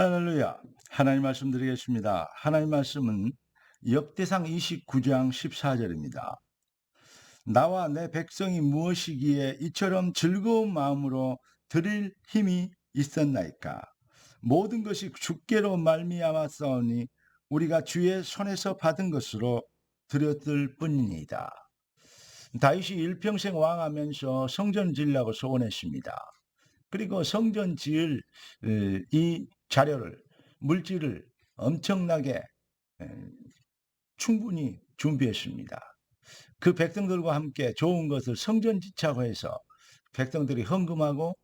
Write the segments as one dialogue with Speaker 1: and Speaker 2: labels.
Speaker 1: 할렐루야. 하나님 말씀 드리겠습니다. 하나님 말씀은 역대상 29장 14절입니다. 나와 내 백성이 무엇이기에 이처럼 즐거운 마음으로 드릴 힘이 있었나이까. 모든 것이 주께로 말미암았사오니 우리가 주의 손에서 받은 것으로 드렸을 뿐이니이다. 다윗이 일평생 왕하면서 성전 지으려고 소원했습니다. 그리고 성전 지을 이 자료를 물질을 엄청나게 충분히 준비했습니다. 그 백성들과 함께 좋은 것을 성전 지차고 해서 백성들이 헌금하고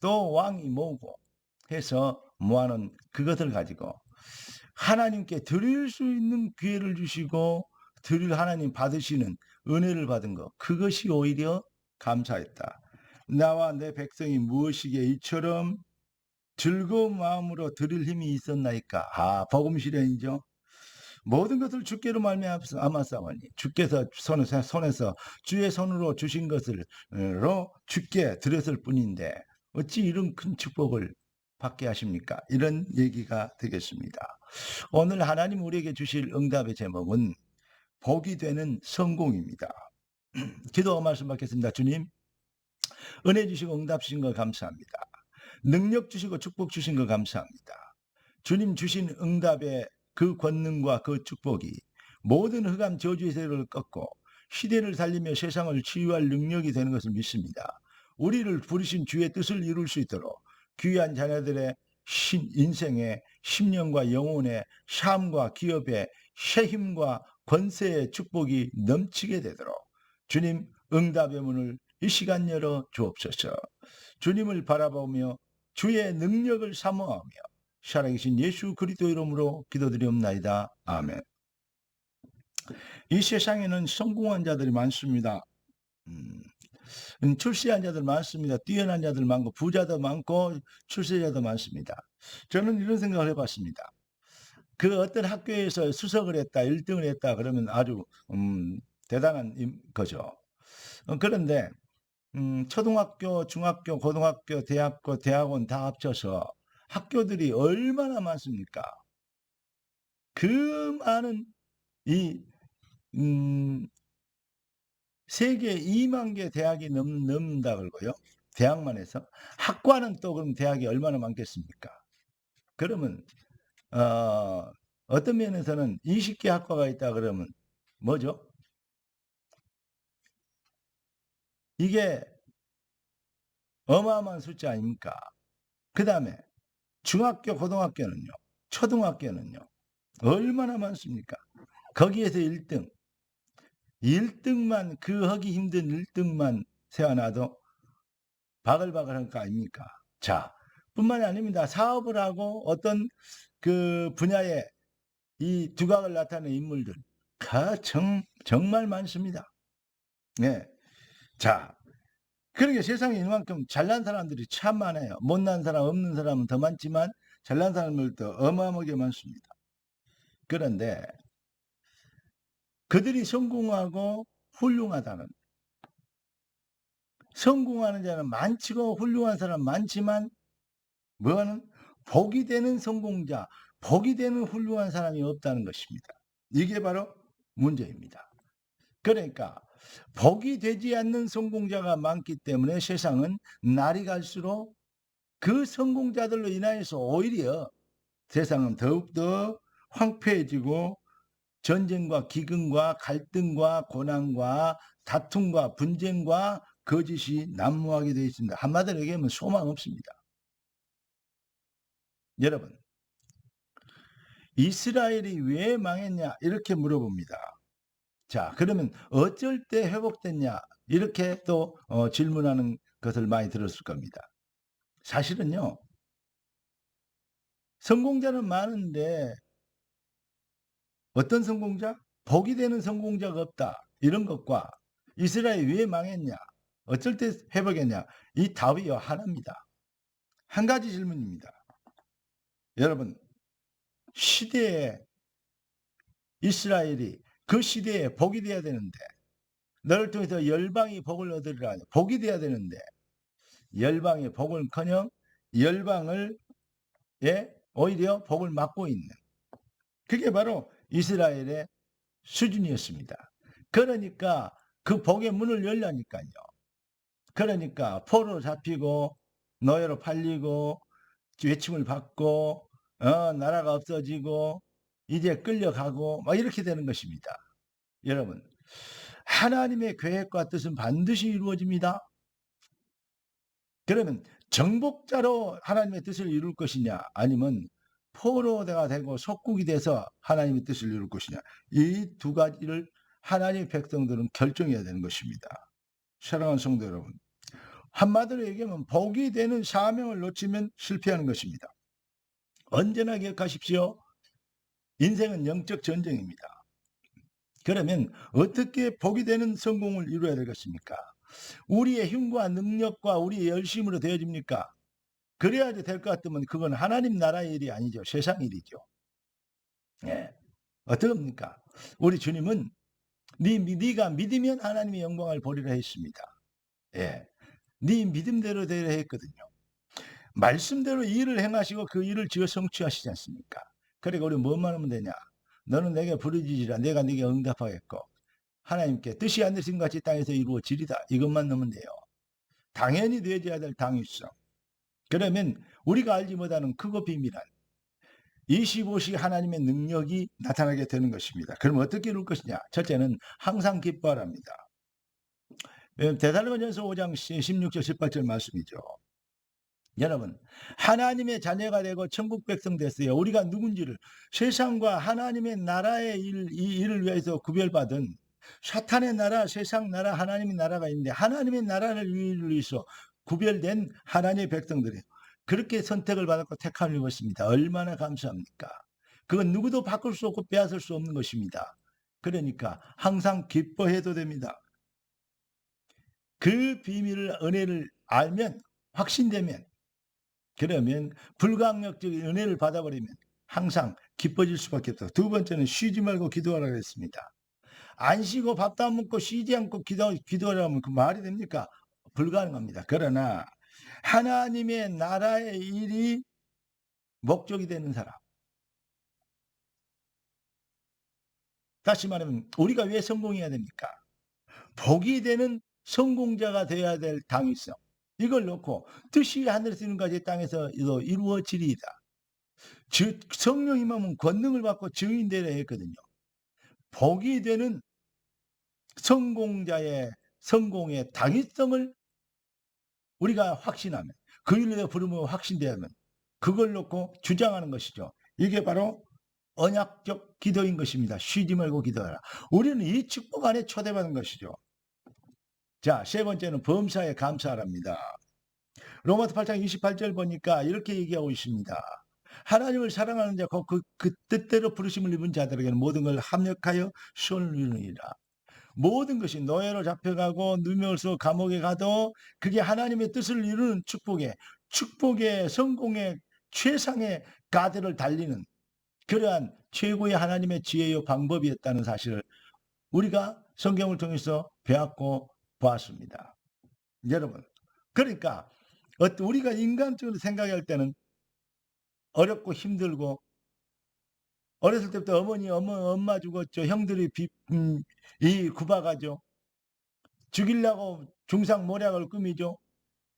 Speaker 1: 또 왕이 모으고 해서 모아놓은 그것을 가지고 하나님께 드릴 수 있는 기회를 주시고 드릴 하나님 받으시는 은혜를 받은 것 그것이 오히려 감사했다. 나와 내 백성이 무엇이기에 이처럼 즐거운 마음으로 드릴 힘이 있었나이까? 아, 복음 실현이죠. 모든 것을 주께로 말미암았사오니 주께서 손에서, 손에서 주의 손으로 주신 것을로 주께 드렸을 뿐인데 어찌 이런 큰 축복을 받게 하십니까? 이런 얘기가 되겠습니다. 오늘 하나님 우리에게 주실 응답의 제목은 복이 되는 성공입니다. 기도 말씀 받겠습니다. 주님, 은혜 주시고 응답 주신 걸 감사합니다. 능력 주시고 축복 주신 거 감사합니다. 주님 주신 응답의 그 권능과 그 축복이 모든 흑암 저주의 세력을 꺾고 시대를 살리며 세상을 치유할 능력이 되는 것을 믿습니다. 우리를 부르신 주의 뜻을 이룰 수 있도록 귀한 자녀들의 신, 인생의 심령과 영혼의 삶과 기업의 새 힘과 권세의 축복이 넘치게 되도록 주님 응답의 문을 이 시간 열어 주옵소서. 주님을 바라보며 주의 능력을 사모하며 살아계신 예수 그리스도 이름으로 기도드리옵나이다. 아멘. 이 세상에는 성공한 자들이 많습니다. 음, 음, 출세한 자들 많습니다. 뛰어난 자들 많고 부자도 많고 출세자도 많습니다. 저는 이런 생각을 해봤습니다. 그 어떤 학교에서 수석을 했다, 1등을 했다 그러면 아주 음, 대단한 거죠. 어, 그런데 음, 초등학교, 중학교, 고등학교, 대학교, 대학원 다 합쳐서 학교들이 얼마나 많습니까? 그 많은 이 음, 세계 2만 개 대학이 넘, 넘는다 그러고요. 대학만 해서 학과는 또 그럼 대학이 얼마나 많겠습니까? 그러면 어, 어떤 면에서는 20개 학과가 있다 그러면 뭐죠? 이게 어마어마한 숫자 아닙니까? 그 다음에 중학교, 고등학교는요. 초등학교는요. 얼마나 많습니까? 거기에서 1등. 1등만 그 하기 힘든 1등만 세워놔도 바글바글한 거 아닙니까? 자, 뿐만이 아닙니다. 사업을 하고 어떤 그 분야에 이 두각을 나타내는 인물들 가 정, 정말 많습니다. 네. 자, 그러게 세상에 이만큼 잘난 사람들이 참 많아요. 못난 사람, 없는 사람은 더 많지만 잘난 사람들도 어마어마하게 많습니다. 그런데 그들이 성공하고 훌륭하다는 성공하는 자는 많지고 훌륭한 사람 많지만 뭐하는 복이 되는 성공자, 복이 되는 훌륭한 사람이 없다는 것입니다. 이게 바로 문제입니다. 그러니까 복이 되지 않는 성공자가 많기 때문에 세상은 날이 갈수록 그 성공자들로 인하여서 오히려 세상은 더욱더 황폐해지고 전쟁과 기근과 갈등과 고난과 다툼과 분쟁과 거짓이 난무하게 되어 있습니다. 한마디로 얘기하면 소망 없습니다. 여러분, 이스라엘이 왜 망했냐? 이렇게 물어봅니다. 자, 그러면 어쩔 때 회복됐냐? 이렇게 또 어, 질문하는 것을 많이 들었을 겁니다. 사실은요, 성공자는 많은데 어떤 성공자? 복이 되는 성공자가 없다. 이런 것과 이스라엘이 왜 망했냐? 어쩔 때 회복했냐? 이 답이 하나입니다. 한 가지 질문입니다. 여러분, 시대에 이스라엘이 그 시대에 복이 돼야 되는데 너를 통해서 열방이 복을 얻으리라 복이 돼야 되는데 열방의 복을커녕 열방을 예 오히려 복을 막고 있는 그게 바로 이스라엘의 수준이었습니다. 그러니까 그 복의 문을 열려니까요. 그러니까 포로 잡히고 노예로 팔리고 외침을 받고 어, 나라가 없어지고 이제 끌려가고 막 이렇게 되는 것입니다. 여러분 하나님의 계획과 뜻은 반드시 이루어집니다. 그러면 정복자로 하나님의 뜻을 이룰 것이냐 아니면 포로가 되고 속국이 돼서 하나님의 뜻을 이룰 것이냐 이 두 가지를 하나님의 백성들은 결정해야 되는 것입니다. 사랑하는 성도 여러분 한마디로 얘기하면 복이 되는 사명을 놓치면 실패하는 것입니다. 언제나 기억하십시오. 인생은 영적 전쟁입니다. 그러면 어떻게 복이 되는 성공을 이루어야 되겠습니까? 우리의 힘과 능력과 우리의 열심으로 되어집니까? 그래야지 될 것 같으면 그건 하나님 나라의 일이 아니죠. 세상 일이죠. 예. 어떻습니까? 우리 주님은 네, 네가 믿으면 하나님의 영광을 보리라 했습니다. 예. 네 믿음대로 되려 했거든요. 말씀대로 일을 행하시고 그 일을 지어 성취하시지 않습니까? 그러니까 우리 뭐만 하면 되냐? 너는 내게 부르짖으라 내가 네게 응답하겠고 하나님께 뜻이 하늘신 같이 땅에서 이루어지리다. 이것만 넣으면 돼요. 당연히 되어야 될 당위성. 그러면 우리가 알지 못하는 크고 비밀한 25시 하나님의 능력이 나타나게 되는 것입니다. 그럼 어떻게 이룰 것이냐? 첫째는 항상 기뻐하랍니다. 대살로전서 5장 16절 18절 말씀이죠. 여러분 하나님의 자녀가 되고 천국 백성 됐어요. 우리가 누군지를 세상과 하나님의 나라의 일, 이 일을 위해서 구별받은 사탄의 나라, 세상 나라, 하나님의 나라가 있는데 하나님의 나라를 위해서 구별된 하나님의 백성들이 그렇게 선택을 받았고 택함을 입었습니다. 얼마나 감사합니까? 그건 누구도 바꿀 수 없고 빼앗을 수 없는 것입니다. 그러니까 항상 기뻐해도 됩니다. 그 비밀을 은혜를 알면 확신되면 그러면 불강력적인 은혜를 받아버리면 항상 기뻐질 수밖에 없다. 두 번째는 쉬지 말고 기도하라 그랬습니다. 안 쉬고 밥도 안 먹고 쉬지 않고 기도, 기도하라면 그 말이 됩니까? 불가능합니다. 그러나 하나님의 나라의 일이 목적이 되는 사람. 다시 말하면 우리가 왜 성공해야 됩니까? 복이 되는 성공자가 되어야 될 당위성. 이걸 놓고 뜻이 하늘에서 이룬 것이 땅에서 이루어지리이다. 즉 성령 임하면 권능을 받고 증인되려 했거든요. 복이 되는 성공자의 성공의 당위성을 우리가 확신하면 그 일에 부르면 확신되면 그걸 놓고 주장하는 것이죠. 이게 바로 언약적 기도인 것입니다. 쉬지 말고 기도하라. 우리는 이 축복 안에 초대받은 것이죠. 자, 세 번째는 범사에 감사합니다. 로마서 8장 28절 보니까 이렇게 얘기하고 있습니다. 하나님을 사랑하는 자, 그, 그 뜻대로 부르심을 입은 자들에게는 모든 걸 합력하여 손을 이루니라. 모든 것이 노예로 잡혀가고 쓰고 감옥에 가도 그게 하나님의 뜻을 이루는 축복에 축복의 성공의 최상의 가드를 달리는 그러한 최고의 하나님의 지혜요 방법이었다는 사실을 우리가 성경을 통해서 배웠고 보았습니다. 여러분, 그러니까 우리가 인간적으로 생각할 때는 어렵고 힘들고 어렸을 때부터 어머니, 엄마, 엄마 죽었죠. 형들이 비, 음, 이 구박하죠. 죽이려고 중상 모략을 꾸미죠.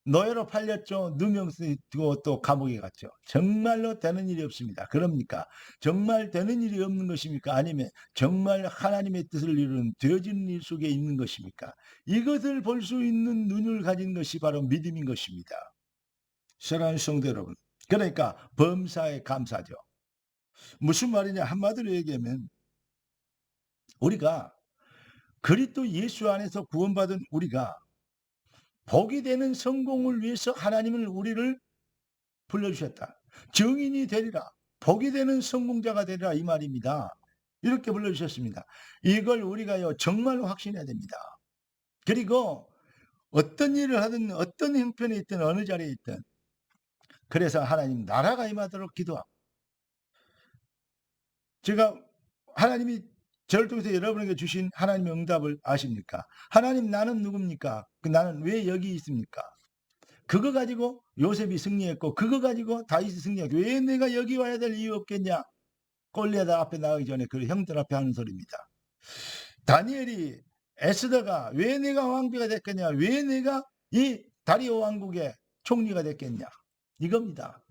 Speaker 1: 노예로 팔렸죠. 누명 쓰고 또 감옥에 갔죠. 정말로 되는 일이 없습니다. 그럽니까? 정말 되는 일이 없는 것입니까? 아니면 정말 하나님의 뜻을 이루는 되어지는 일 속에 있는 것입니까? 이것을 볼 수 있는 눈을 가진 것이 바로 믿음인 것입니다. 사랑하는 성도 여러분. 그러니까 범사에 감사죠. 무슨 말이냐? 한마디로 얘기하면 우리가 그리스도 예수 안에서 구원받은 우리가 복이 되는 성공을 위해서 하나님은 우리를 불러주셨다. 증인이 되리라. 복이 되는 성공자가 되리라 이 말입니다. 이렇게 불러주셨습니다. 이걸 우리가요 정말로 확신해야 됩니다. 그리고 어떤 일을 하든 어떤 형편에 있든 어느 자리에 있든 그래서 하나님 나라가 임하도록 기도하고 제가 하나님이 저를 통해서 여러분에게 주신 하나님의 응답을 아십니까? 하나님 나는 누굽니까? 그 나는 왜 여기 있습니까? 그거 가지고 요셉이 승리했고 그거 가지고 다윗이 승리했고 왜 내가 여기 와야 될 이유 없겠냐? 골리앗 앞에 나가기 전에 그 형들 앞에 하는 소리입니다. 다니엘이 에스더가 왜 내가 왕비가 됐겠냐? 왜 내가 이 다리오 왕국의 총리가 됐겠냐? 이겁니다.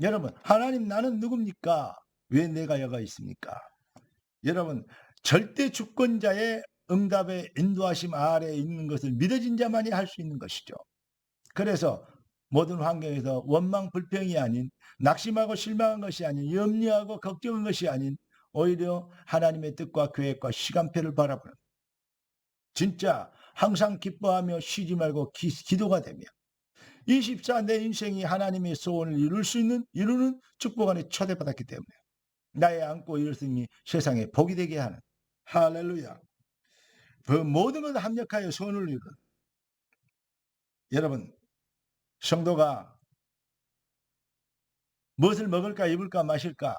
Speaker 1: 여러분, 하나님 나는 누굽니까? 왜 내가 여가 있습니까? 여러분, 절대 주권자의 응답의 인도하심 아래에 있는 것을 믿어진 자만이 할 수 있는 것이죠. 그래서 모든 환경에서 원망 불평이 아닌 낙심하고 실망한 것이 아닌 염려하고 걱정한 것이 아닌 오히려 하나님의 뜻과 계획과 시간표를 바라보는 진짜 항상 기뻐하며 쉬지 말고 기, 기도가 되며 24 내 인생이 하나님의 소원을 이룰 수 있는 이루는 축복 안에 초대받았기 때문에 나의 안고 이룰 이 세상에 복이 되게 하는. 할렐루야. 그 모든 것을 합력하여 소원을 이루는 여러분 성도가 무엇을 먹을까 입을까 마실까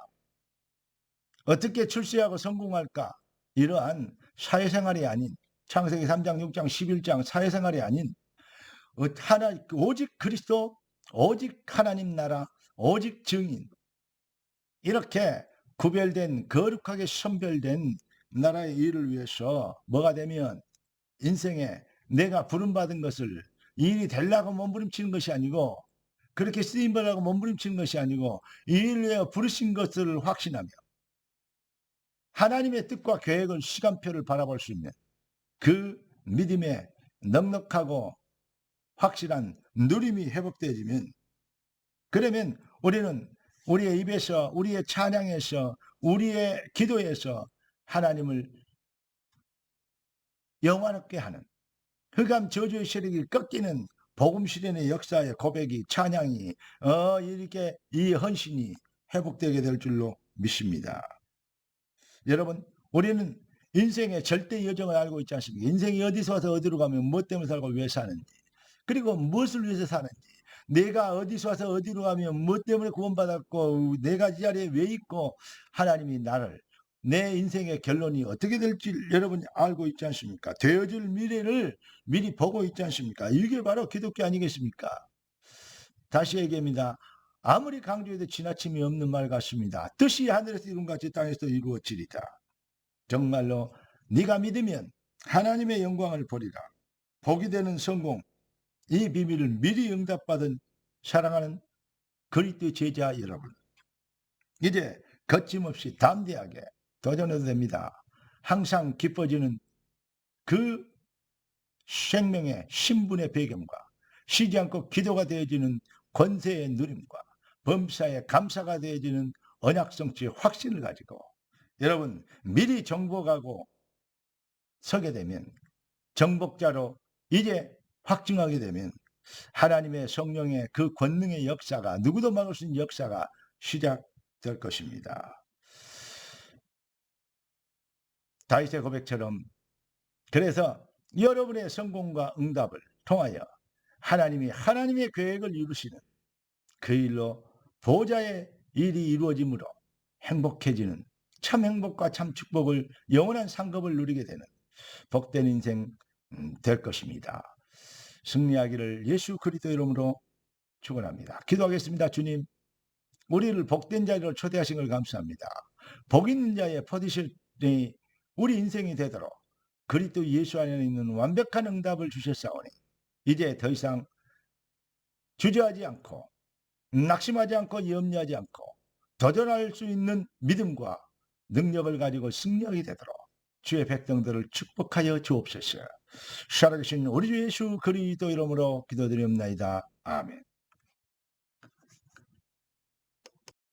Speaker 1: 어떻게 출세하고 성공할까 이러한 사회생활이 아닌 창세기 3장 6장 11장 사회생활이 아닌 어, 하나 오직 그리스도 오직 하나님 나라 오직 증인 이렇게 구별된 거룩하게 선별된 나라의 일을 위해서 뭐가 되면 인생에 내가 부름받은 것을 일이 되려고 몸부림치는 것이 아니고 그렇게 쓰임받으라고 몸부림치는 것이 아니고 이 일을 위해 부르신 것을 확신하며 하나님의 뜻과 계획을 시간표를 바라볼 수 있는 그 믿음의 넉넉하고 확실한 누림이 회복되어지면 그러면 우리는 우리의 입에서 우리의 찬양에서 우리의 기도에서 하나님을 영화롭게 하는 흑암 저주의 세력이 꺾이는 복음 실현의 역사의 고백이 찬양이 어 이렇게 이 헌신이 회복되게 될 줄로 믿습니다. 여러분 우리는 인생의 절대 여정을 알고 있지 않습니까? 인생이 어디서 와서 어디로 가면 무엇 때문에 살고 왜 사는지 그리고 무엇을 위해서 사는지 내가 어디서 와서 어디로 가면 무엇 때문에 구원받았고 내가 이 자리에 왜 있고 하나님이 나를 내 인생의 결론이 어떻게 될지 여러분이 알고 있지 않습니까? 되어질 미래를 미리 보고 있지 않습니까? 이게 바로 기독교 아니겠습니까? 다시 얘기합니다. 아무리 강조해도 지나침이 없는 말 같습니다. 뜻이 하늘에서 이룬 같이 땅에서 이루어지리다. 정말로 네가 믿으면 하나님의 영광을 보리라. 복이 되는 성공, 이 비밀을 미리 응답받은 사랑하는 그리스도 제자 여러분. 이제 거침없이 담대하게 도전해도 됩니다. 항상 기뻐지는 그 생명의 신분의 배경과 쉬지 않고 기도가 되어지는 권세의 누림과 범사의 감사가 되어지는 언약 성취의 확신을 가지고 여러분 미리 정복하고 서게 되면 정복자로 이제 확증하게 되면 하나님의 성령의 그 권능의 역사가 누구도 막을 수 있는 역사가 시작될 것입니다. 다윗의 고백처럼 그래서 여러분의 성공과 응답을 통하여 하나님이 하나님의 계획을 이루시는 그 일로 보좌의 일이 이루어짐으로 행복해지는 참 행복과 참 축복을 영원한 상급을 누리게 되는 복된 인생 음, 될 것입니다. 승리하기를 예수 그리스도 이름으로 축원합니다. 기도하겠습니다. 주님, 우리를 복된 자리로 초대하신 걸 감사합니다. 복 있는 자의 포지션이 우리 인생이 되도록 그리스도 예수 안에 있는 완벽한 응답을 주셨사오니 이제 더 이상 주저하지 않고 낙심하지 않고 염려하지 않고 도전할 수 있는 믿음과 능력을 가지고 승리하게 되도록 주의 백성들을 축복하여 주옵소서. 살아계신 우리 주 예수 그리스도 이름으로 기도드리옵나이다. 아멘.